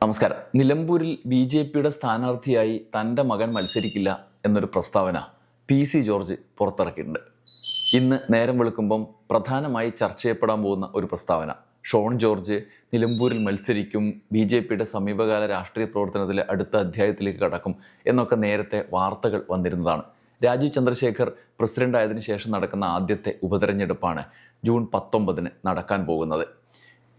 നമസ്കാരം. നിലമ്പൂരിൽ B J പിയുടെ സ്ഥാനാർത്ഥിയായി തന്റെ മകൻ മത്സരിക്കില്ല എന്നൊരു പ്രസ്താവന പി സി ജോർജ് പുറത്തിറക്കിയിട്ടുണ്ട്. ഇന്ന് നേരം വെളുക്കുമ്പം പ്രധാനമായി ചർച്ച ചെയ്യപ്പെടാൻ പോകുന്ന ഒരു പ്രസ്താവന. ഷോൺ ജോർജ് നിലമ്പൂരിൽ മത്സരിക്കും ബി ജെ പിയുടെ സമീപകാല രാഷ്ട്രീയ പ്രവർത്തനത്തിലെ അടുത്ത അധ്യായത്തിലേക്ക് കടക്കും എന്നൊക്കെ നേരത്തെ വാർത്തകൾ വന്നിരുന്നതാണ്. രാജീവ് ചന്ദ്രശേഖർ പ്രസിഡന്റ് ആയതിനു ശേഷം നടക്കുന്ന ആദ്യത്തെ ഉപതെരഞ്ഞെടുപ്പാണ് ജൂൺ പത്തൊമ്പതിന് നടക്കാൻ പോകുന്നത്.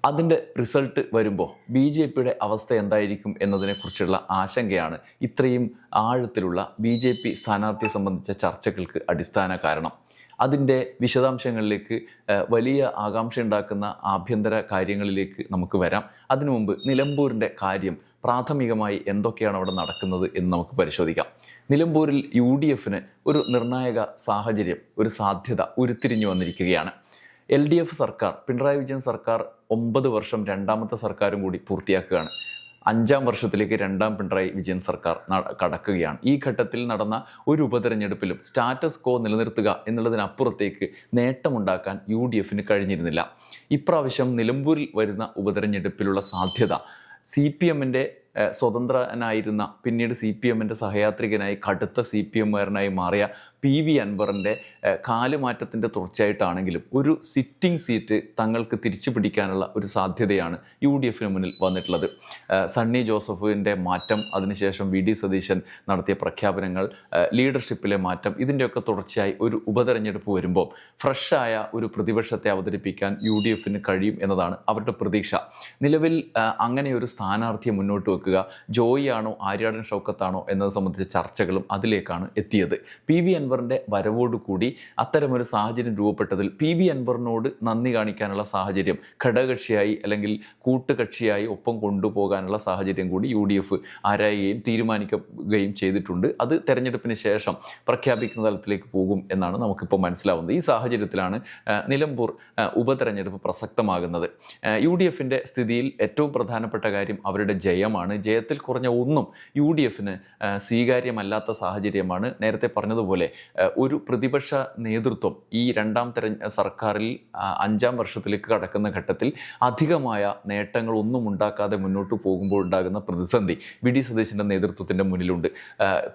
അതിന്റെ റിസൾട്ട് വരുമ്പോൾ ബി ജെ പിയുടെ അവസ്ഥ എന്തായിരിക്കും എന്നതിനെക്കുറിച്ചുള്ള ആശങ്കയാണ് ഇത്രയും ആഴത്തിലുള്ള ബി ജെ പി സ്ഥാനാർത്ഥിയെ സംബന്ധിച്ച ചർച്ചകൾക്ക് അടിസ്ഥാന കാരണം. അതിന്റെ വിശദാംശങ്ങളിലേക്ക് വലിയ ആകാംക്ഷ ഉണ്ടാക്കുന്ന ആഭ്യന്തര കാര്യങ്ങളിലേക്ക് നമുക്ക് വരാം. അതിനു മുമ്പ് നിലമ്പൂരിന്റെ കാര്യം പ്രാഥമികമായി എന്തൊക്കെയാണ് അവിടെ നടക്കുന്നത് എന്ന് നമുക്ക് പരിശോധിക്കാം. നിലമ്പൂരിൽ യു ഡി എഫിന് ഒരു നിർണായക സാഹചര്യം ഒരു സാധ്യത ഉരുത്തിരിഞ്ഞു വന്നിരിക്കുകയാണ്. എൽ ഡി എഫ് സർക്കാർ പിണറായി വിജയൻ സർക്കാർ ഒമ്പത് വർഷം രണ്ടാമത്തെ സർക്കാരും കൂടി പൂർത്തിയാക്കുകയാണ്. അഞ്ചാം വർഷത്തിലേക്ക് രണ്ടാം പിണറായി വിജയൻ സർക്കാർ കടക്കുകയാണ്. ഈ ഘട്ടത്തിൽ നടന്ന ഒരു ഉപതെരഞ്ഞെടുപ്പിലും സ്റ്റാറ്റസ് കോ നിലനിർത്തുക എന്നുള്ളതിനപ്പുറത്തേക്ക് നേട്ടമുണ്ടാക്കാൻ യു ഡി എഫിന് കഴിഞ്ഞിരുന്നില്ല. ഇപ്രാവശ്യം നിലമ്പൂരിൽ വരുന്ന ഉപതെരഞ്ഞെടുപ്പിലുള്ള സാധ്യത സി പി എമ്മിന്റെ സ്വതന്ത്രനായിരുന്ന പിന്നീട് സി പി എമ്മിന്റെ സഹയാത്രികനായി കടുത്ത സി പി എമ്മുകാരനായി മാറിയ പി വി അൻവറിന്റെ കാലുമാറ്റത്തിന്റെ തുടർച്ചയായിട്ടാണെങ്കിലും ഒരു സിറ്റിംഗ് സീറ്റ് തങ്ങൾക്ക് തിരിച്ചു പിടിക്കാനുള്ള ഒരു സാധ്യതയാണ് യു ഡി എഫിന് മുന്നിൽ വന്നിട്ടുള്ളത്. സണ്ണി ജോസഫിന്റെ മാറ്റം അതിനുശേഷം വി ഡി സതീശൻ നടത്തിയ പ്രഖ്യാപനങ്ങൾ ലീഡർഷിപ്പിലെ മാറ്റം ഇതിന്റെയൊക്കെ തുടർച്ചയായി ഒരു ഉപതെരഞ്ഞെടുപ്പ് വരുമ്പോൾ ഫ്രഷായ ഒരു പ്രതിപക്ഷത്തെ അവതരിപ്പിക്കാൻ യു ഡി എഫിന് കഴിയും എന്നതാണ് അവരുടെ പ്രതീക്ഷ. നിലവിൽ അങ്ങനെ ഒരു സ്ഥാനാർത്ഥിയെ മുന്നോട്ട് വെക്കുക ജോയി ആണോ ആര്യാടൻ ഷൗക്കത്താണോ എന്നത് സംബന്ധിച്ച ചർച്ചകളും അതിലേക്കാണ് എത്തിയത്. പി വി അൻവറിന്റെ വരവോടുകൂടി അത്തരമൊരു സാഹചര്യം രൂപപ്പെട്ടതിൽ പി വി അൻവറിനോട് നന്ദി കാണിക്കാനുള്ള സാഹചര്യം ഘടകക്ഷിയായി അല്ലെങ്കിൽ കൂട്ടുകക്ഷിയായി ഒപ്പം കൊണ്ടുപോകാനുള്ള സാഹചര്യം കൂടി യു ഡി എഫ് ആരായുകയും തീരുമാനിക്കുകയും ചെയ്തിട്ടുണ്ട്. അത് തെരഞ്ഞെടുപ്പിന് ശേഷം പ്രഖ്യാപിക്കുന്ന തലത്തിലേക്ക് പോകും എന്നാണ് നമുക്കിപ്പോൾ മനസ്സിലാവുന്നത്. ഈ സാഹചര്യത്തിലാണ് നിലമ്പൂർ ഉപതെരഞ്ഞെടുപ്പ് പ്രസക്തമാകുന്നത്. യു ഡി എഫിന്റെ സ്ഥിതിയിൽ ഏറ്റവും പ്രധാനപ്പെട്ട കാര്യം അവരുടെ ജയമാണ്. ജയത്തിൽ കുറഞ്ഞ ഒന്നും യു ഡി എഫിന് സ്വീകാര്യമല്ലാത്ത സാഹചര്യമാണ്. നേരത്തെ പറഞ്ഞതുപോലെ ഒരു പ്രതിപക്ഷ നേതൃത്വം ഈ രണ്ടാം തെരഞ്ഞ സർക്കാരിൽ അഞ്ചാം വർഷത്തിലേക്ക് കടക്കുന്ന ഘട്ടത്തിൽ അധികമായ നേട്ടങ്ങളൊന്നും ഉണ്ടാക്കാതെ മുന്നോട്ട് പോകുമ്പോൾ ഉണ്ടാകുന്ന പ്രതിസന്ധി വി. ഡി. സതീശന്റെ നേതൃത്വത്തിന്റെ മുന്നിലുണ്ട്.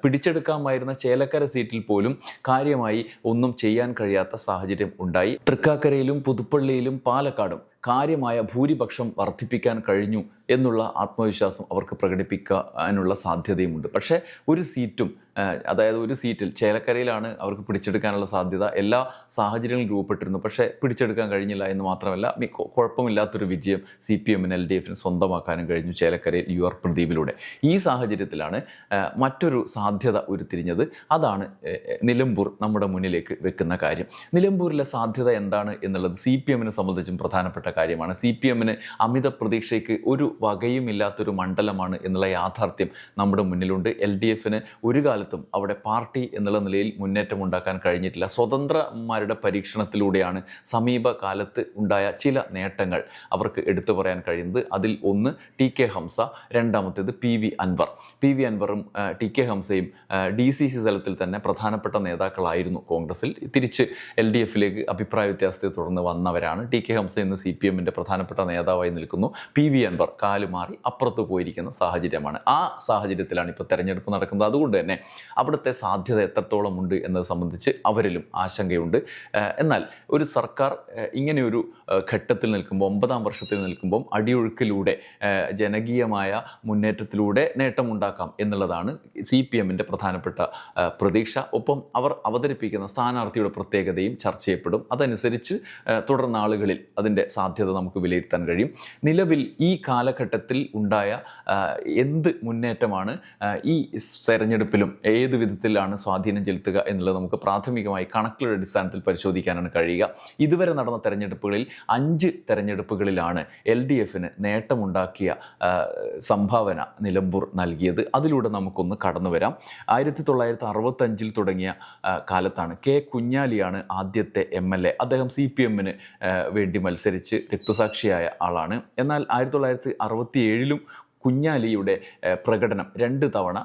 പിടിച്ചെടുക്കാമായിരുന്ന ചേലക്കര സീറ്റിൽ പോലും കാര്യമായി ഒന്നും ചെയ്യാൻ കഴിയാത്ത സാഹചര്യം ഉണ്ടായി. തൃക്കാക്കരയിലും പുതുപ്പള്ളിയിലും പാലക്കാടും കാര്യമായ ഭൂരിപക്ഷം വർദ്ധിപ്പിക്കാൻ കഴിഞ്ഞു എന്നുള്ള ആത്മവിശ്വാസം അവർക്ക് പ്രകടിപ്പിക്കാനുള്ള സാധ്യതയുമുണ്ട്. പക്ഷേ ഒരു സീറ്റും അതായത് ഒരു സീറ്റിൽ ചേലക്കരയിലാണ് അവർക്ക് പിടിച്ചെടുക്കാനുള്ള സാധ്യത. എല്ലാ സാഹചര്യങ്ങളും രൂപപ്പെട്ടിരുന്നു. പക്ഷേ പിടിച്ചെടുക്കാൻ കഴിഞ്ഞില്ല എന്ന് മാത്രമല്ല കുഴപ്പമില്ലാത്തൊരു വിജയം സി പി എമ്മിന് എൽ ഡി എഫിന് സ്വന്തമാക്കാനും കഴിഞ്ഞു ചേലക്കരയിൽ യു ആർ പ്രദീപിലൂടെ. ഈ സാഹചര്യത്തിലാണ് മറ്റൊരു സാധ്യത ഉരുത്തിരിഞ്ഞത്. അതാണ് നിലമ്പൂർ നമ്മുടെ മുന്നിലേക്ക് വെക്കുന്ന കാര്യം. നിലമ്പൂരിലെ സാധ്യത എന്താണ് എന്നുള്ളത് സി പി എമ്മിനെ സംബന്ധിച്ചും പ്രധാനപ്പെട്ട കാര്യമാണ്. സി പി എമ്മിന് അമിത പ്രതീക്ഷയ്ക്ക് ഒരു വകയുമില്ലാത്തൊരു മണ്ഡലമാണ് എന്നുള്ള യാഥാർത്ഥ്യം നമ്മുടെ മുന്നിലുണ്ട്. എൽ ഡി എഫിന് ഒരു കാലത്തും അവിടെ പാർട്ടി എന്നുള്ള നിലയിൽ മുന്നേറ്റം ഉണ്ടാക്കാൻ കഴിഞ്ഞിട്ടില്ല. സ്വതന്ത്രന്മാരുടെ പരീക്ഷണത്തിലൂടെയാണ് സമീപകാലത്ത് ഉണ്ടായ ചില നേട്ടങ്ങൾ അവർക്ക് എടുത്തു പറയാൻ കഴിയുന്നത്. അതിൽ ഒന്ന് ടി കെ ഹംസ. രണ്ടാമത്തേത് P V Anvar. P V അൻവറും T K ഹംസയും ഡി സി സി തലത്തിൽ തന്നെ പ്രധാനപ്പെട്ട നേതാക്കളായിരുന്നു കോൺഗ്രസിൽ. തിരിച്ച് എൽ ഡി എഫിലേക്ക് അഭിപ്രായ വ്യത്യാസത്തെ തുടർന്ന് വന്നവരാണ്. ടി കെ ഹംസ ഇന്ന് സി പി എമ്മിന്റെ പ്രധാനപ്പെട്ട നേതാവായി നിൽക്കുന്നു. പി വി അൻവർ കാലുമാറി അപ്പുറത്ത് പോയിരിക്കുന്ന സാഹചര്യമാണ്. ആ സാഹചര്യത്തിലാണ് ഇപ്പോൾ തെരഞ്ഞെടുപ്പ് നടക്കുന്നത്. അതുകൊണ്ട് തന്നെ അവിടുത്തെ സാധ്യത എത്രത്തോളം ഉണ്ട് എന്നത് സംബന്ധിച്ച് അവരിലും ആശങ്കയുണ്ട്. എന്നാൽ ഒരു സർക്കാർ ഇങ്ങനെയൊരു ഘട്ടത്തിൽ നിൽക്കുമ്പോൾ ഒമ്പതാം വർഷത്തിൽ നിൽക്കുമ്പോൾ അടിയൊഴുക്കിലൂടെ ജനകീയമായ മുന്നേറ്റത്തിലൂടെ നേട്ടമുണ്ടാക്കാം എന്നുള്ളതാണ് സി പി എമ്മിന്റെ പ്രധാനപ്പെട്ട പ്രതീക്ഷ. ഒപ്പം അവർ അവതരിപ്പിക്കുന്ന സ്ഥാനാർത്ഥിയുടെ പ്രത്യേകതയും ചർച്ച ചെയ്യപ്പെടും. അതനുസരിച്ച് തുടർന്നാളുകളിൽ തുടർ അതിന്റെ സാധ്യത നമുക്ക് വിലയിരുത്താൻ കഴിയും. നിലവിൽ ഈ കാലഘട്ടത്തിൽ ഉണ്ടായ എന്ത് മുന്നേറ്റമാണ് ഈ തെരഞ്ഞെടുപ്പിലും ഏത് വിധത്തിലാണ് സ്വാധീനം ചെലുത്തുക എന്നുള്ളത് നമുക്ക് പ്രാഥമികമായി കണക്കുകളുടെ അടിസ്ഥാനത്തിൽ പരിശോധിക്കാനാണ് കഴിയുക. ഇതുവരെ നടന്ന തെരഞ്ഞെടുപ്പുകളിൽ അഞ്ച് തെരഞ്ഞെടുപ്പുകളിലാണ് എൽ ഡി എഫിന് നേട്ടമുണ്ടാക്കിയ സംഭാവന നിലമ്പൂർ നൽകിയത്. അതിലൂടെ നമുക്കൊന്ന് കടന്നു വരാം. ആയിരത്തി തൊള്ളായിരത്തി അറുപത്തഞ്ചിൽ തുടങ്ങിയ കാലത്താണ് കെ കുഞ്ഞാലിയാണ് ആദ്യത്തെ എം എൽ എ. അദ്ദേഹം സി പി എമ്മിന് വേണ്ടി മത്സരിച്ച് രക്തസാക്ഷിയായ ആളാണ്. എന്നാൽ ആയിരത്തി തൊള്ളായിരത്തി അറുപത്തി ഏഴിലും കുഞ്ഞാലിയുടെ പ്രകടനം രണ്ട് തവണ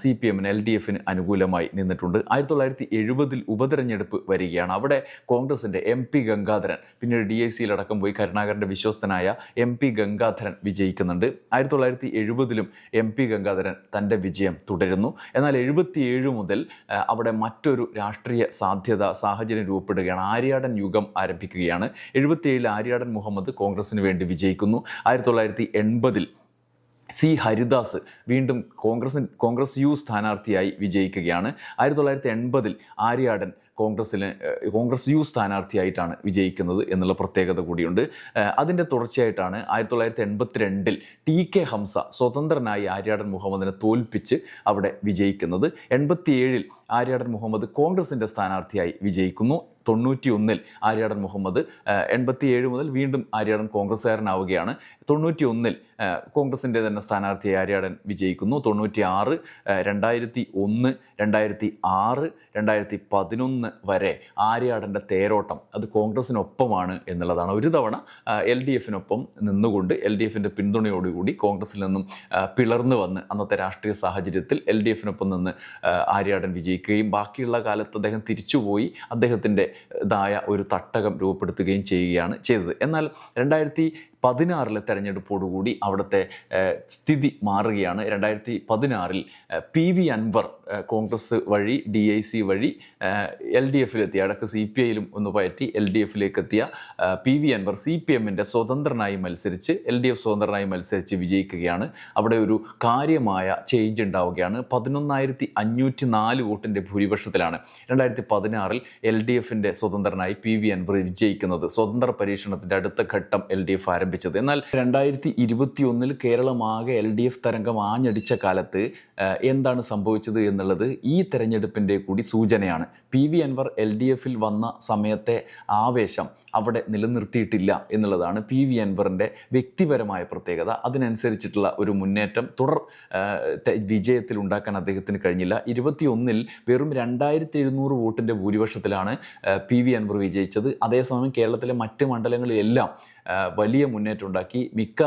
സി പി എമ്മിന് എൽ ഡി എഫിന് അനുകൂലമായി നിന്നിട്ടുണ്ട്. ആയിരത്തി തൊള്ളായിരത്തി എഴുപതിൽ ഉപതെരഞ്ഞെടുപ്പ് വരികയാണ്. അവിടെ കോൺഗ്രസിന്റെ എം പി ഗംഗാധരൻ പിന്നീട് ഡി ഐ സിയിലടക്കം പോയി കരുണാകരന്റെ വിശ്വസ്തനായ എം പി ഗംഗാധരൻ വിജയിക്കുന്നുണ്ട്. ആയിരത്തി തൊള്ളായിരത്തി എഴുപതിലും എം പി ഗംഗാധരൻ തന്റെ വിജയം തുടരുന്നു. എന്നാൽ എഴുപത്തിയേഴ് മുതൽ അവിടെ മറ്റൊരു രാഷ്ട്രീയ സാധ്യത സാഹചര്യം രൂപപ്പെടുകയാണ്. ആര്യാടൻ യുഗം ആരംഭിക്കുകയാണ്. എഴുപത്തിയേഴിൽ ആര്യാടൻ മുഹമ്മദ് കോൺഗ്രസിന് വേണ്ടി വിജയിക്കുന്നു. ആയിരത്തി തൊള്ളായിരത്തി എൺപതിൽ സി ഹരിദാസ് വീണ്ടും കോൺഗ്രസ് കോൺഗ്രസ് യു സ്ഥാനാർത്ഥിയായി വിജയിക്കുകയാണ്. ആയിരത്തി തൊള്ളായിരത്തി എൺപതിൽ ആര്യാടൻ കോൺഗ്രസ്സിന് കോൺഗ്രസ് യു സ്ഥാനാർത്ഥിയായിട്ടാണ് വിജയിക്കുന്നത് എന്നുള്ള പ്രത്യേകത കൂടിയുണ്ട്. അതിന്റെ തുടർച്ചയായിട്ടാണ് ആയിരത്തി തൊള്ളായിരത്തി എൺപത്തിരണ്ടിൽ ടി കെ ഹംസ സ്വതന്ത്രനായി ആര്യാടൻ മുഹമ്മദിനെ തോൽപ്പിച്ച് അവിടെ വിജയിക്കുന്നത്. എൺപത്തിയേഴിൽ ആര്യാടൻ മുഹമ്മദ് കോൺഗ്രസിന്റെ സ്ഥാനാർത്ഥിയായി വിജയിക്കുന്നു. തൊണ്ണൂറ്റി ഒന്നിൽ ആര്യാടൻ മുഹമ്മദ് എൺപത്തി ഏഴ് മുതൽ വീണ്ടും ആര്യാടൻ കോൺഗ്രസ്സുകാരനാവുകയാണ്. തൊണ്ണൂറ്റി ഒന്നിൽ കോൺഗ്രസിന്റെ തന്നെ സ്ഥാനാർത്ഥിയായി ആര്യാടൻ വിജയിക്കുന്നു. തൊണ്ണൂറ്റി ആറ് രണ്ടായിരത്തി ഒന്ന് രണ്ടായിരത്തി ആറ് രണ്ടായിരത്തി പതിനൊന്ന് വരെ ആര്യാടന്റെ തേരോട്ടം അത് കോൺഗ്രസിനൊപ്പമാണ് എന്നുള്ളതാണ്. ഒരു തവണ എൽ ഡി എഫിനൊപ്പം നിന്നുകൊണ്ട് എൽ ഡി എഫിന്റെ പിന്തുണയോടുകൂടി കോൺഗ്രസിൽ നിന്നും പിളർന്നു വന്ന് അന്നത്തെ രാഷ്ട്രീയ സാഹചര്യത്തിൽ എൽ ഡി എഫിനൊപ്പം നിന്ന് ആര്യാടൻ ആര്യാടൻ വിജയിക്കുകയും ബാക്കിയുള്ള കാലത്ത് അദ്ദേഹം തിരിച്ചുപോയി അദ്ദേഹത്തിന്റെ ഇതായ ഒരു തട്ടകം രൂപപ്പെടുത്തുകയും ചെയ്യുകയാണ് ചെയ്തത്. എന്നാൽ രണ്ടായിരത്തി പതിനാറിലെ തെരഞ്ഞെടുപ്പോടുകൂടി അവിടുത്തെ സ്ഥിതി മാറുകയാണ്. രണ്ടായിരത്തി പതിനാറിൽ പി വി അൻവർ കോൺഗ്രസ് വഴി ഡി ഐ സി വഴി എൽ ഡി എഫിലെത്തിയ അടക്ക് സി പി ഐയിലും ഒന്ന് പയറ്റി എൽ ഡി എഫിലേക്ക് എത്തിയ P V Anvar C P എമ്മിന്റെ സ്വതന്ത്രനായി മത്സരിച്ച് എൽ ഡി എഫ് സ്വതന്ത്രനായി മത്സരിച്ച് വിജയിക്കുകയാണ്. അവിടെ ഒരു കാര്യമായ ചേഞ്ച് ഉണ്ടാവുകയാണ്. പതിനൊന്നായിരത്തി അഞ്ഞൂറ്റി നാല് വോട്ടിന്റെ ഭൂരിപക്ഷത്തിലാണ്. രണ്ടായിരത്തി പതിനാറിൽ എൽ ഡി എഫിന്റെ സ്വതന്ത്രനായി പി വി അൻവർ വിജയിക്കുന്നത്. സ്വതന്ത്ര പരീക്ഷണത്തിന്റെ അടുത്ത ഘട്ടം എൽ ഡി എഫ് ആരംഭിച്ചത്. എന്നാൽ രണ്ടായിരത്തി ഇരുപത്തി ഒന്നിൽ കേരളമാകെ എൽ ഡി എഫ് തരംഗം ആഞ്ഞടിച്ച കാലത്ത് എന്താണ് സംഭവിച്ചത് എന്നുള്ളത് ഈ തെരഞ്ഞെടുപ്പിന്റെ കൂടി സൂചനയാണ്. P V Anvar L D എഫിൽ വന്ന സമയത്തെ ആവേശം അവിടെ നിലനിർത്തിയിട്ടില്ല എന്നുള്ളതാണ് പി വി അൻവറിന്റെ വ്യക്തിപരമായ പ്രത്യേകത. അതിനനുസരിച്ചിട്ടുള്ള ഒരു മുന്നേറ്റം തുടർ വിജയത്തിൽ ഉണ്ടാക്കാൻ അദ്ദേഹത്തിന് കഴിഞ്ഞില്ല. ഇരുപത്തിയൊന്നിൽ വെറും രണ്ടായിരത്തി എഴുന്നൂറ് വോട്ടിന്റെ ഭൂരിപക്ഷത്തിലാണ് പി വി അൻവർ വിജയിച്ചത്. അതേസമയം കേരളത്തിലെ മറ്റ് മണ്ഡലങ്ങളിലെല്ലാം വലിയ മുന്നേറ്റം ഉണ്ടാക്കി. മിക്ക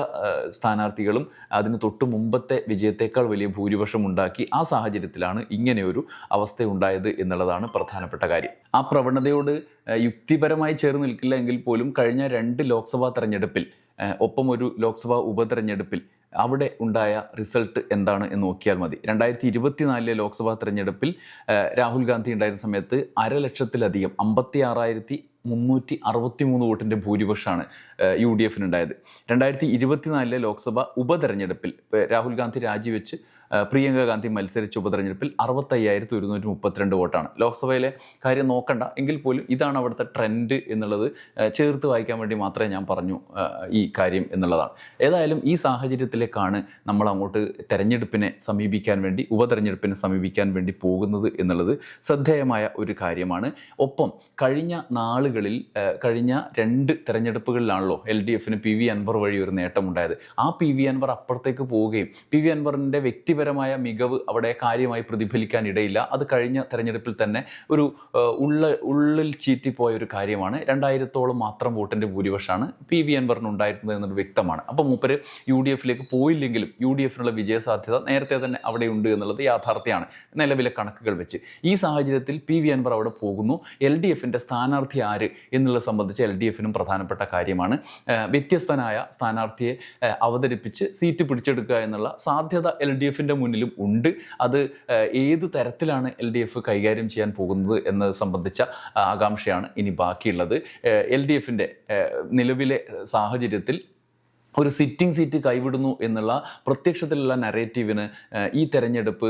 സ്ഥാനാർത്ഥികളും അതിന് തൊട്ട് മുമ്പത്തെ വിജയത്തേക്കാൾ വലിയ ഭൂരിപക്ഷം ഉണ്ടാക്കി. ആ സാഹചര്യത്തിലാണ് ഇങ്ങനെയൊരു അവസ്ഥ ഉണ്ടായത് എന്നുള്ളതാണ് പ്രധാനപ്പെട്ട കാര്യം. ആ പ്രവണതയോട് യുക്തിപരമായി ചേർന്ന് നിൽക്കില്ല എങ്കിൽ പോലും കഴിഞ്ഞ രണ്ട് ലോക്സഭാ തെരഞ്ഞെടുപ്പിൽ ഒപ്പം ഒരു ലോക്സഭാ ഉപതെരഞ്ഞെടുപ്പിൽ അവിടെ ഉണ്ടായ റിസൾട്ട് എന്താണ് എന്ന് നോക്കിയാൽ മതി. രണ്ടായിരത്തി ഇരുപത്തിനാലിലെ ലോക്സഭാ തെരഞ്ഞെടുപ്പിൽ രാഹുൽ ഗാന്ധി ഉണ്ടായിരുന്ന സമയത്ത് അരലക്ഷത്തിലധികം അമ്പത്തി ആറായിരത്തി മുന്നൂറ്റി അറുപത്തി മൂന്ന് വോട്ടിന്റെ ഭൂരിപക്ഷമാണ് യു ഡി എഫിനുണ്ടായത്. രണ്ടായിരത്തി ഇരുപത്തിനാലിലെ ലോക്സഭ ഉപതെരഞ്ഞെടുപ്പിൽ രാഹുൽ ഗാന്ധി രാജിവെച്ച് പ്രിയങ്ക ഗാന്ധി മത്സരിച്ച ഉപതെരഞ്ഞെടുപ്പിൽ അറുപത്തയ്യായിരത്തി ഒരുന്നൂറ്റി മുപ്പത്തിരണ്ട് വോട്ടാണ്. ലോക്സഭയിലെ കാര്യം നോക്കണ്ട. എങ്കിൽ പോലും ഇതാണ് അവിടുത്തെ ട്രെൻഡ് എന്നുള്ളത് ചേർത്ത് വായിക്കാൻ വേണ്ടി മാത്രമേ ഞാൻ പറഞ്ഞു ഈ കാര്യം എന്നുള്ളതാണ്. ഏതായാലും ഈ സാഹചര്യത്തിലേക്കാണ് നമ്മൾ അങ്ങോട്ട് തെരഞ്ഞെടുപ്പിനെ സമീപിക്കാൻ വേണ്ടി ഉപതെരഞ്ഞെടുപ്പിനെ സമീപിക്കാൻ വേണ്ടി പോകുന്നത് എന്നുള്ളത് ശ്രദ്ധേയമായ ഒരു കാര്യമാണ്. ഒപ്പം കഴിഞ്ഞ നാളുകളിൽ കഴിഞ്ഞ രണ്ട് തെരഞ്ഞെടുപ്പുകളിലാണല്ലോ എൽ ഡി എഫിന് പി വി അൻവർ വഴി ഒരു നേട്ടമുണ്ടായത്. ആ പി വി അൻവർ അപ്പുറത്തേക്ക് പോവുകയും പി വി അൻവറിന്റെ വ്യക്തിപരമായ മികവ് അവിടെ കാര്യമായി പ്രതിഫലിക്കാൻ ഇടയില്ല. അത് കഴിഞ്ഞ തെരഞ്ഞെടുപ്പിൽ തന്നെ ഒരു ഉള്ള ഉള്ളിൽ ചീറ്റിപ്പോയ ഒരു കാര്യമാണ്. രണ്ടായിരത്തോളം മാത്രം വോട്ടിന്റെ ഭൂരിപക്ഷമാണ് പി വി അൻവറിന് ഉണ്ടായിരുന്നത് എന്നത് വ്യക്തമാണ്. അപ്പോൾ മൂപ്പര് യു ഡി എഫിലേക്ക് പോയില്ലെങ്കിലും യു ഡി എഫിനുള്ള വിജയസാധ്യത നേരത്തെ തന്നെ അവിടെ ഉണ്ട് എന്നുള്ളത് യാഥാർത്ഥ്യമാണ് നിലവിലെ കണക്കുകൾ വെച്ച്. ഈ സാഹചര്യത്തിൽ പി വി അൻവർ അവിടെ പോകുന്നു. എൽ ഡി എഫിന്റെ സ്ഥാനാർത്ഥി ആര് എന്നുള്ളത് സംബന്ധിച്ച് എൽ ഡി എഫിനും പ്രധാനപ്പെട്ട കാര്യമാണ്. വ്യത്യസ്തനായ സ്ഥാനാർത്ഥിയെ അവതരിപ്പിച്ച് സീറ്റ് പിടിച്ചെടുക്കുക എന്നുള്ള സാധ്യത എൽ ഡി എഫിന്റെ മുന്നിലും ഉണ്ട്. അത് ഏത് തരത്തിലാണ് എൽ ഡി എഫ് കൈകാര്യം ചെയ്യാൻ പോകുന്നത് എന്നത് സംബന്ധിച്ച ആകാംക്ഷയാണ് ഇനി ബാക്കിയുള്ളത്. എൽ ഡി എഫിന്റെ നിലവിലെ സാഹചര്യത്തിൽ ഒരു സിറ്റിംഗ് സീറ്റ് കൈവിടുന്നു എന്നുള്ള പ്രത്യക്ഷത്തിലുള്ള നരേറ്റീവിന് ഈ തെരഞ്ഞെടുപ്പ്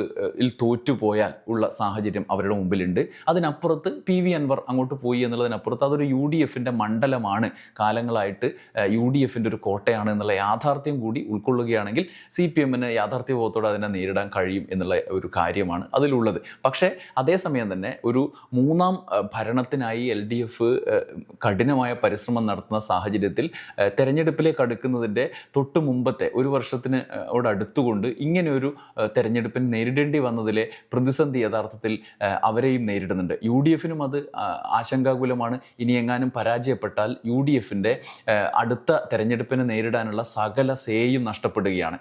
തോറ്റുപോയാൽ ഉള്ള സാഹചര്യം അവരുടെ മുമ്പിലുണ്ട്. അതിനപ്പുറത്ത് പി വി അൻവർ അങ്ങോട്ട് പോയി എന്നുള്ളതിനപ്പുറത്ത് അതൊരു യു ഡി എഫിന്റെ മണ്ഡലമാണ്. കാലങ്ങളായിട്ട് യു ഡി എഫിന്റെ ഒരു കോട്ടയാണ് എന്നുള്ള യാഥാർത്ഥ്യം കൂടി ഉൾക്കൊള്ളുകയാണെങ്കിൽ സി പി എമ്മിന് യാഥാർത്ഥ്യബോധത്തോടെ അതിനെ നേരിടാൻ കഴിയും എന്നുള്ള ഒരു കാര്യമാണ് അതിലുള്ളത്. പക്ഷേ അതേസമയം തന്നെ ഒരു മൂന്നാം ഭരണത്തിനായി എൽ ഡി എഫ് കഠിനമായ പരിശ്രമം നടത്തുന്ന സാഹചര്യത്തിൽ തെരഞ്ഞെടുപ്പിലേക്ക് അടുക്കുന്നതിന്റെ തെരഞ്ഞെടുപ്പിന്റെ തൊട്ട് മുമ്പത്തെ ഒരു വർഷത്തിന് അടുത്തുകൊണ്ട് ഇങ്ങനെ ഒരു ഏഹ്, തെരഞ്ഞെടുപ്പിന് നേരിടേണ്ടി വന്നതിലെ പ്രതിസന്ധി യഥാർത്ഥത്തിൽ അവരെയും നേരിടുന്നുണ്ട്. യു ഡി എഫിനും അത് ആശങ്കാകുലമാണ്. ഇനി എങ്ങാനും പരാജയപ്പെട്ടാൽ യു ഡി എഫിന്റെ അടുത്ത തെരഞ്ഞെടുപ്പിനെ നേരിടാനുള്ള സകല സേയും നഷ്ടപ്പെടുകയാണ്.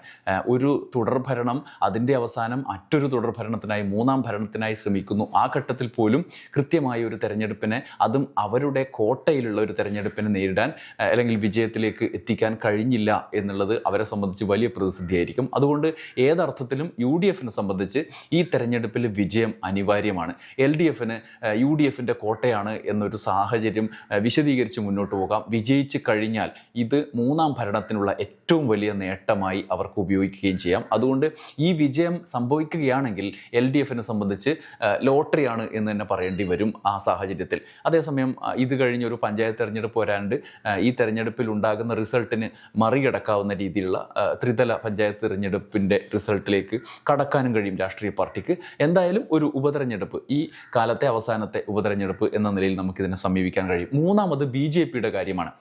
ഒരു തുടർഭരണം അതിന്റെ അവസാനം മറ്റൊരു തുടർഭരണത്തിനായി മൂന്നാം ഭരണത്തിനായി ശ്രമിക്കുന്നു. ആ ഘട്ടത്തിൽ പോലും കൃത്യമായ ഒരു തെരഞ്ഞെടുപ്പിനെ അതും അവരുടെ കോട്ടയിലുള്ള ഒരു തെരഞ്ഞെടുപ്പിനെ നേരിടാൻ അല്ലെങ്കിൽ വിജയത്തിലേക്ക് എത്തിക്കാൻ കഴിഞ്ഞില്ല. എന്നുള്ളത് അവരെ സംബന്ധിച്ച് വലിയ പ്രതിസന്ധിയായിരിക്കും. അതുകൊണ്ട് ഏതർത്ഥത്തിലും യു ഡി എഫിനെ സംബന്ധിച്ച് ഈ തെരഞ്ഞെടുപ്പിൽ വിജയം അനിവാര്യമാണ്. എൽ ഡി എഫിന് യു ഡി എഫിന്റെ കോട്ടയാണ് എന്നൊരു സാഹചര്യം വിശദീകരിച്ച് മുന്നോട്ട് പോകാം. വിജയിച്ച് കഴിഞ്ഞാൽ ഇത് മൂന്നാം ഭരണത്തിനുള്ള ഏറ്റവും വലിയ നേട്ടമായി അവർക്ക് ഉപയോഗിക്കുകയും ചെയ്യാം. അതുകൊണ്ട് ഈ വിജയം സംഭവിക്കുകയാണെങ്കിൽ എൽ ഡി എഫിനെ സംബന്ധിച്ച് ലോട്ടറിയാണ് എന്ന് തന്നെ പറയേണ്ടി വരും ആ സാഹചര്യത്തിൽ. അതേസമയം ഇത് കഴിഞ്ഞ് ഒരു പഞ്ചായത്ത് തെരഞ്ഞെടുപ്പ് വരാണ്ട് ഈ തെരഞ്ഞെടുപ്പിൽ ഉണ്ടാകുന്ന റിസൾട്ടിന് മറികടക്കാവുന്ന രീതിയിലുള്ള ത്രിതല പഞ്ചായത്ത് തിരഞ്ഞെടുപ്പിന്റെ റിസൾട്ടിലേക്ക് കടക്കാനും കഴിയും രാഷ്ട്രീയ പാർട്ടിക്ക്. എന്തായാലും ഒരു ഉപതെരഞ്ഞെടുപ്പ് ഈ കാലത്തെ അവസാനത്തെ ഉപതെരഞ്ഞെടുപ്പ് എന്ന നിലയിൽ നമുക്കിതിനെ സമീപിക്കാൻ കഴിയും. മൂന്നാമത് ബി ജെ പിയുടെ കാര്യമാണ്.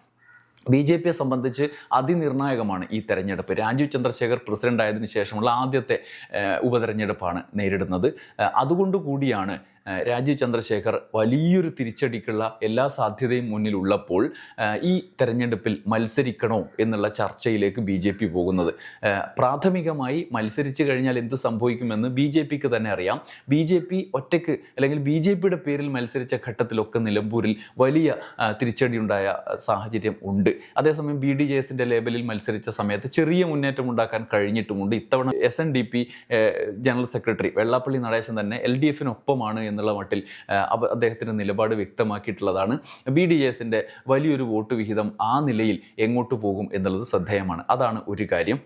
ബി ജെ പിയെ സംബന്ധിച്ച് അതിനിർണായകമാണ് ഈ തെരഞ്ഞെടുപ്പ്. രാജീവ് ചന്ദ്രശേഖർ പ്രസിഡന്റ് ആയതിനു ശേഷമുള്ള ആദ്യത്തെ ഉപതെരഞ്ഞെടുപ്പാണ് നേരിടുന്നത്. അതുകൊണ്ടുകൂടിയാണ് രാജീവ് ചന്ദ്രശേഖർ വലിയൊരു തിരിച്ചടിക്കുള്ള എല്ലാ സാധ്യതയും മുന്നിലുള്ളപ്പോൾ ഈ തെരഞ്ഞെടുപ്പിൽ മത്സരിക്കണോ എന്നുള്ള ചർച്ചയിലേക്ക് ബി ജെ പി പോകുന്നത്. പ്രാഥമികമായി മത്സരിച്ചു കഴിഞ്ഞാൽ എന്ത് സംഭവിക്കുമെന്ന് ബി ജെ പിക്ക് തന്നെ അറിയാം. ബി ജെ പി ഒറ്റയ്ക്ക് അല്ലെങ്കിൽ ബി ജെ പിയുടെ പേരിൽ മത്സരിച്ച ഘട്ടത്തിലൊക്കെ നിലമ്പൂരിൽ വലിയ തിരിച്ചടിയുണ്ടായ സാഹചര്യം ഉണ്ട്. അതേസമയം ബി ഡി ജെ എസിന്റെ ലേബലിൽ മത്സരിച്ച സമയത്ത് ചെറിയ മുന്നേറ്റം ഉണ്ടാക്കാൻ കഴിഞ്ഞിട്ടുമുണ്ട്. ഇത്തവണ S N D P general secretary Vellappally Natesan തന്നെ എൽ ഡി എഫിനൊപ്പമാണ് എന്നുള്ള മട്ടിൽ അദ്ദേഹത്തിന്റെ നിലപാട് വ്യക്തമാക്കിയിട്ടുള്ളതാണ്. ബി ഡി എസിന്റെ വലിയൊരു വോട്ട് വിഹിതം ആ നിലയിൽ എങ്ങോട്ട് പോകും എന്നുള്ളത് ശ്രദ്ധേയമാണ്. അതാണ് ഒരു കാര്യം.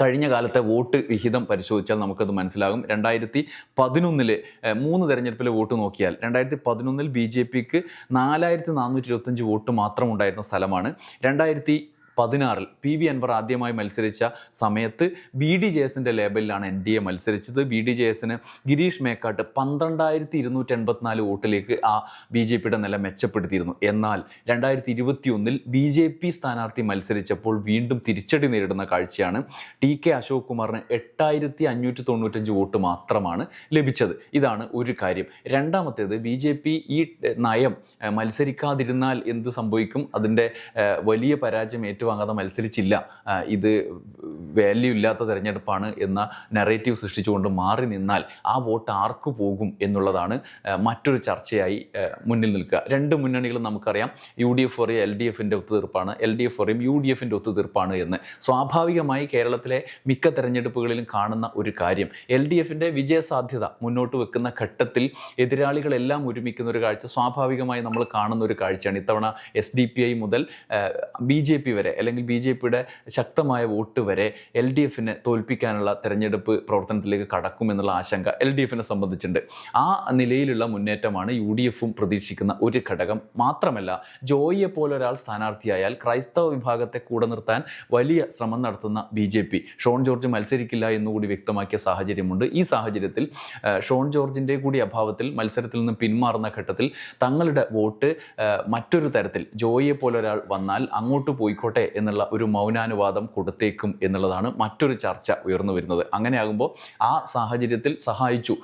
കഴിഞ്ഞ കാലത്തെ വോട്ട് വിഹിതം പരിശോധിച്ചാൽ നമുക്കത് മനസ്സിലാകും. രണ്ടായിരത്തി പതിനൊന്നിൽ മൂന്ന് തെരഞ്ഞെടുപ്പിലെ വോട്ട് നോക്കിയാൽ രണ്ടായിരത്തി പതിനൊന്നിൽ ബി ജെ പിക്ക് നാലായിരത്തി നാനൂറ്റി ഇരുപത്തഞ്ച് വോട്ട് മാത്രം ഉണ്ടായിരുന്ന സ്ഥലമാണ്. രണ്ടായിരത്തി പതിനാറിൽ പി വി അൻവർ ആദ്യമായി മത്സരിച്ച സമയത്ത് ബി ഡി ജെ എസിന്റെ ലേബലിലാണ് എൻ ഡി എ മത്സരിച്ചത്. ബി ഡി ജെ എസിന് ഗിരീഷ് മേക്കാട്ട് പന്ത്രണ്ടായിരത്തി ഇരുന്നൂറ്റി എൺപത്തിനാല് വോട്ടിലേക്ക് ആ ബി ജെ പിയുടെ നില മെച്ചപ്പെടുത്തിയിരുന്നു. എന്നാൽ രണ്ടായിരത്തി ഇരുപത്തി ഒന്നിൽ ബി ജെ പി സ്ഥാനാർത്ഥി മത്സരിച്ചപ്പോൾ വീണ്ടും തിരിച്ചടി നേരിടുന്ന കാഴ്ചയാണ് ടി കെ അശോക് കുമാറിന് എട്ടായിരത്തി അഞ്ഞൂറ്റി തൊണ്ണൂറ്റഞ്ച് വോട്ട് മാത്രമാണ് ലഭിച്ചത്. ഇതാണ് ഒരു കാര്യം. രണ്ടാമത്തേത് ബി ജെ പി ഈ നയം മത്സരിക്കാതിരുന്നാൽ എന്ത് സംഭവിക്കും? അതിന്റെ വലിയ പരാജയം ഏറ്റുവാങ്ങാതെ മത്സരിച്ചില്ല. ഇത് വാല്യൂ ഇല്ലാത്ത തെരഞ്ഞെടുപ്പാണ് എന്ന നെറേറ്റീവ് സൃഷ്ടിച്ചുകൊണ്ട് മാറി നിന്നാൽ ആ വോട്ട് ആർക്ക് പോകും എന്നുള്ളതാണ് മറ്റൊരു ചർച്ചയായി മുന്നിൽ നിൽക്കുക. രണ്ട് മുന്നണികളും നമുക്കറിയാം യു ഡി എഫ് പറയും എൽ ഡി എഫിന്റെ ഒത്തുതീർപ്പാണ് എൽ ഡി എഫ് പറയും യു ഡി എഫിന്റെ ഒത്തുതീർപ്പാണ് എന്ന്. സ്വാഭാവികമായി കേരളത്തിലെ മിക്ക തെരഞ്ഞെടുപ്പുകളിലും കാണുന്ന ഒരു കാര്യം എൽ ഡി എഫിന്റെ വിജയസാധ്യത മുന്നോട്ട് വെക്കുന്ന ഘട്ടത്തിൽ എതിരാളികളെല്ലാം ഒരുമിക്കുന്ന ഒരു കാഴ്ച സ്വാഭാവികമായി നമ്മൾ കാണുന്ന ഒരു കാഴ്ചയാണ്. ഇത്തവണ എസ് ഡി പി ഐ മുതൽ ബി ജെ പി വരെ അല്ലെങ്കിൽ ബി ജെ പിയുടെ ശക്തമായ വോട്ട് വരെ എൽ ഡി എഫിനെ തോൽപ്പിക്കാനുള്ള തെരഞ്ഞെടുപ്പ് പ്രവർത്തനത്തിലേക്ക് കടക്കുമെന്നുള്ള ആശങ്ക എൽ ഡി എഫിനെ സംബന്ധിച്ചുണ്ട് ആ നിലയിലുള്ള മുന്നേറ്റമാണ് യു ഡി എഫും പ്രതീക്ഷിക്കുന്ന ഒരു ഘടകം. മാത്രമല്ല ജോയിയെ പോലെ ഒരാൾ സ്ഥാനാർത്ഥിയായാൽ ക്രൈസ്തവ വിഭാഗത്തെ കൂടെ നിർത്താൻ വലിയ ശ്രമം നടത്തുന്ന B J P. Shone George മത്സരിക്കില്ല എന്നുകൂടി വ്യക്തമാക്കിയ സാഹചര്യമുണ്ട്. ഈ സാഹചര്യത്തിൽ ഷോൺ ജോർജിന്റെ കൂടി അഭാവത്തിൽ മത്സരത്തിൽ നിന്ന് പിന്മാറുന്ന ഘട്ടത്തിൽ തങ്ങളുടെ വോട്ട് മറ്റൊരു തരത്തിൽ ജോയിയെ പോലെ ഒരാൾ വന്നാൽ അങ്ങോട്ട് പോയിക്കോട്ടെ എന്നുള്ള ഒരു മൗനാനുവാദം കൊടുത്തേക്കും എന്നുള്ളതാണ് മറ്റൊരു ചർച്ച ഉയർന്നു വരുന്നത്. അങ്ങനെയാകുമ്പോൾ ആ സാഹചര്യത്തിൽ സഹായിച്ചു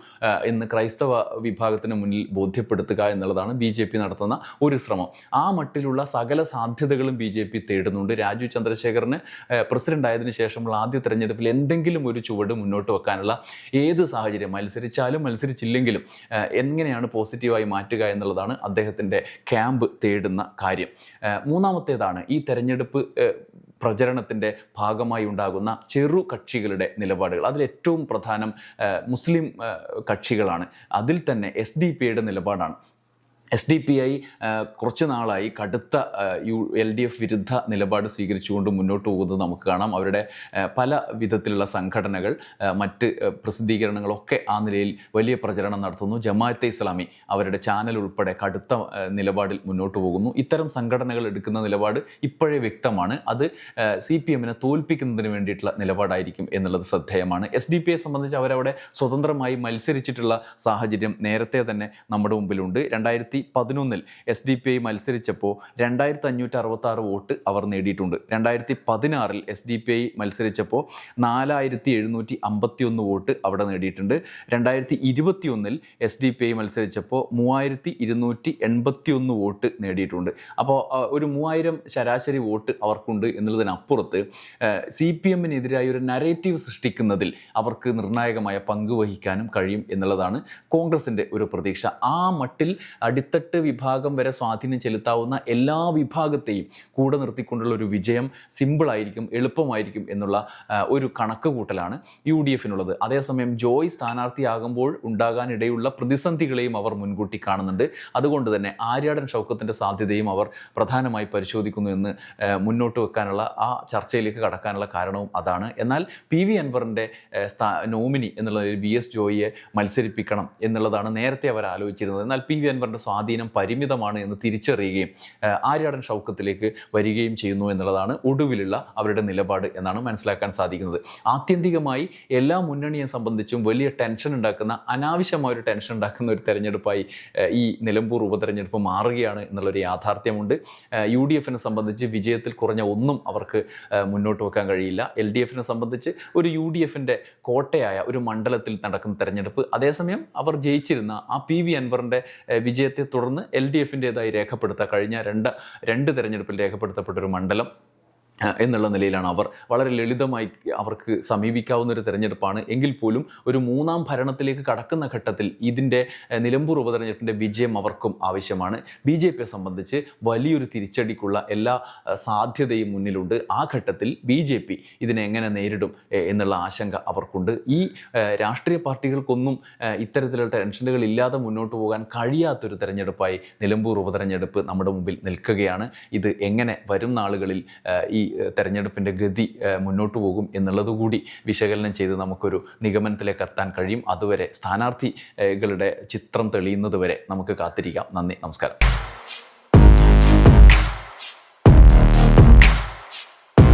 എന്ന് ക്രൈസ്തവ വിഭാഗത്തിന് മുന്നിൽ ബോധ്യപ്പെടുത്തുക എന്നുള്ളതാണ് ബി ജെ പി നടത്തുന്ന ഒരു ശ്രമം. ആ മട്ടിലുള്ള സകല സാധ്യതകളും ബി ജെ പി തേടുന്നുണ്ട്. രാജു ചന്ദ്രശേഖറിന് പ്രസിഡന്റ് ആയതിനു ശേഷമുള്ള ആദ്യ തെരഞ്ഞെടുപ്പിൽ എന്തെങ്കിലും ഒരു ചുവട് മുന്നോട്ട് വെക്കാനുള്ള ഏത് സാഹചര്യം മത്സരിച്ചാലും മത്സരിച്ചില്ലെങ്കിലും എങ്ങനെയാണ് പോസിറ്റീവായി മാറ്റുക എന്നുള്ളതാണ് അദ്ദേഹത്തിന്റെ ക്യാമ്പ് തേടുന്ന കാര്യം. മൂന്നാമത്തേതാണ് ഈ തെരഞ്ഞെടുപ്പ് പ്രചരണത്തിന്റെ ഭാഗമായി ഉണ്ടാകുന്ന ചെറു കക്ഷികളുടെ നിലപാടുകൾ. അതിലേറ്റവും പ്രധാനം മുസ്ലിം കക്ഷികളാണ്. അതിൽ തന്നെ എസ് ഡി പിയുടെ നിലപാടാണ്. എസ് ഡി പി ഐ കുറച്ച് നാളായി കടുത്ത യു എൽ ഡി എഫ് വിരുദ്ധ നിലപാട് സ്വീകരിച്ചുകൊണ്ട് മുന്നോട്ട് പോകുന്നത് നമുക്ക് കാണാം. അവരുടെ പല വിധത്തിലുള്ള സംഘടനകൾ മറ്റ് പ്രസിദ്ധീകരണങ്ങളൊക്കെ ആ നിലയിൽ വലിയ പ്രചരണം നടത്തുന്നു. ജമാഅത്തെ ഇസ്ലാമി അവരുടെ ചാനൽ ഉൾപ്പെടെ കടുത്ത നിലപാടിൽ മുന്നോട്ട് പോകുന്നു. ഇത്തരം സംഘടനകൾ എടുക്കുന്ന നിലപാട് ഇപ്പോഴേ വ്യക്തമാണ്. അത് സി പി എമ്മിനെ തോൽപ്പിക്കുന്നതിന് വേണ്ടിയിട്ടുള്ള നിലപാടായിരിക്കും എന്നുള്ളത് ശ്രദ്ധേയമാണ്. എസ് ഡി പി ഐ സംബന്ധിച്ച് അവരവിടെ സ്വതന്ത്രമായി മത്സരിച്ചിട്ടുള്ള സാഹചര്യം നേരത്തെ തന്നെ നമ്മുടെ മുമ്പിലുണ്ട്. രണ്ടായിരത്തി പതിനൊന്നിൽ എസ് ഡി പി ഐ മത്സരിച്ചപ്പോൾ രണ്ടായിരത്തി അഞ്ഞൂറ്റി അറുപത്തി ആറ് വോട്ട് അവർ നേടിയിട്ടുണ്ട്. രണ്ടായിരത്തി പതിനാറിൽ എസ് ഡി പി ഐ മത്സരിച്ചപ്പോൾ നാലായിരത്തി എഴുന്നൂറ്റി അമ്പത്തി ഒന്ന് വോട്ട് അവിടെ നേടിയിട്ടുണ്ട്. രണ്ടായിരത്തി ഇരുപത്തി ഒന്നിൽ എസ് ഡി പി ഐ മത്സരിച്ചപ്പോൾ മൂവായിരത്തി ഇരുന്നൂറ്റി എൺപത്തി ഒന്ന് വോട്ട് നേടിയിട്ടുണ്ട്. അപ്പോൾ ഒരു മൂവായിരം ശരാശരി വോട്ട് അവർക്കുണ്ട് എന്നുള്ളതിനപ്പുറത്ത് സി പി എമ്മിനെതിരായ ഒരു നരേറ്റീവ് സൃഷ്ടിക്കുന്നതിൽ അവർക്ക് നിർണായകമായ പങ്ക് വഹിക്കാനും കഴിയും എന്നുള്ളതാണ് കോൺഗ്രസിന്റെ ഒരു പ്രതീക്ഷ. ആ മട്ടിൽ അടിത്തട്ട് വിഭാഗം വരെ സ്വാധീനം ചെലുത്താവുന്ന എല്ലാ വിഭാഗത്തെയും കൂടെ നിർത്തിക്കൊണ്ടുള്ള ഒരു വിജയം സിമ്പിളായിരിക്കും എളുപ്പമായിരിക്കും എന്നുള്ള ഒരു കണക്ക് കൂട്ടലാണ് യു ഡി എഫിനുള്ളത് അതേസമയം ജോയ് സ്ഥാനാർത്ഥിയാകുമ്പോൾ ഉണ്ടാകാനിടയുള്ള പ്രതിസന്ധികളെയും അവർ മുൻകൂട്ടി കാണുന്നുണ്ട്. അതുകൊണ്ട് തന്നെ ആര്യാടൻ ഷൗക്കത്തിന്റെ സാധ്യതയും അവർ പ്രധാനമായി പരിശോധിക്കുന്നു എന്ന് മുന്നോട്ട് വെക്കാനുള്ള ആ ചർച്ചയിലേക്ക് കടക്കാനുള്ള കാരണവും അതാണ്. എന്നാൽ പി വി അൻവറിന്റെ സ്ഥാ നോമിനി എന്നുള്ള ബി എസ് ജോയിയെ മത്സരിപ്പിക്കണം എന്നുള്ളതാണ് നേരത്തെ അവർ ആലോചിച്ചിരുന്നത്. എന്നാൽ പി വി അൻവറിന്റെ സ്വാധീനം പരിമിതമാണ് എന്ന് തിരിച്ചറിയുകയും ആര്യാടൻ ഷൗക്കത്തിലേക്ക് വരികയും ചെയ്യുന്നു എന്നുള്ളതാണ് ഒടുവിലുള്ള അവരുടെ നിലപാട് എന്നാണ് മനസ്സിലാക്കാൻ സാധിക്കുന്നത്. ആത്യന്തികമായി എല്ലാ മുന്നണിയെ സംബന്ധിച്ചും വലിയ ടെൻഷൻ ഉണ്ടാക്കുന്ന അനാവശ്യമായ ഒരു ടെൻഷൻ ഉണ്ടാക്കുന്ന ഒരു തെരഞ്ഞെടുപ്പായി ഈ നിലമ്പൂർ ഉപതെരഞ്ഞെടുപ്പ് മാറുകയാണ് എന്നുള്ളൊരു യാഥാർത്ഥ്യമുണ്ട്. യു ഡി എഫിനെ സംബന്ധിച്ച് വിജയത്തിൽ കുറഞ്ഞ ഒന്നും അവർക്ക് മുന്നോട്ട് വെക്കാൻ കഴിയില്ല. എൽ ഡി എഫിനെ സംബന്ധിച്ച് ഒരു യു ഡി എഫിന്റെ കോട്ടയായ ഒരു മണ്ഡലത്തിൽ നടക്കുന്ന തെരഞ്ഞെടുപ്പ് അതേസമയം അവർ ജയിച്ചിരുന്ന ആ പി വി അൻവറിന്റെ വിജയത്തെ തുടർന്ന് എൽ ഡി എഫിന്റെതായി രേഖപ്പെടുത്ത കഴിഞ്ഞ രണ്ട് രണ്ട് തെരഞ്ഞെടുപ്പിൽ രേഖപ്പെടുത്തപ്പെട്ട ഒരു മണ്ഡലം. എന്നുള്ള നിലയിലാണ് അവർ. വളരെ ലളിതമായി അവർക്ക് സമീപിക്കാവുന്ന ഒരു തെരഞ്ഞെടുപ്പാണ്. എങ്കിൽ പോലും ഒരു മൂന്നാം ഭരണത്തിലേക്ക് കടക്കുന്ന ഘട്ടത്തിൽ ഇതിന്റെ നിലമ്പൂർ ഉപതെരഞ്ഞെടുപ്പിന്റെ വിജയം അവർക്കും ആവശ്യമാണ്. ബി ജെ പിയെ സംബന്ധിച്ച് വലിയൊരു തിരിച്ചടിക്കുള്ള എല്ലാ സാധ്യതയും മുന്നിലുണ്ട്. ആ ഘട്ടത്തിൽ ബി ജെ പി ഇതിനെ എങ്ങനെ നേരിടും എന്നുള്ള ആശങ്ക അവർക്കുണ്ട്. ഈ രാഷ്ട്രീയ പാർട്ടികൾക്കൊന്നും ഇത്തരത്തിലുള്ള ടെൻഷനുകൾ ഇല്ലാതെ മുന്നോട്ട് പോകാൻ കഴിയാത്തൊരു തെരഞ്ഞെടുപ്പായി നിലമ്പൂർ ഉപതെരഞ്ഞെടുപ്പ് നമ്മുടെ മുമ്പിൽ നിൽക്കുകയാണ്. ഇത് എങ്ങനെ വരും നാളുകളിൽ ഈ തെരഞ്ഞെടുപ്പിന്റെ ഗതി മുന്നോട്ട് പോകും എന്നുള്ളത് കൂടി വിശകലനം ചെയ്ത് നമുക്കൊരു നിഗമനത്തിലേക്ക് എത്താൻ കഴിയും. അതുവരെ സ്ഥാനാർത്ഥികളുടെ ചിത്രം തെളിയുന്നത് വരെ നമുക്ക് കാത്തിരിക്കാം. നന്ദി നമസ്കാരം.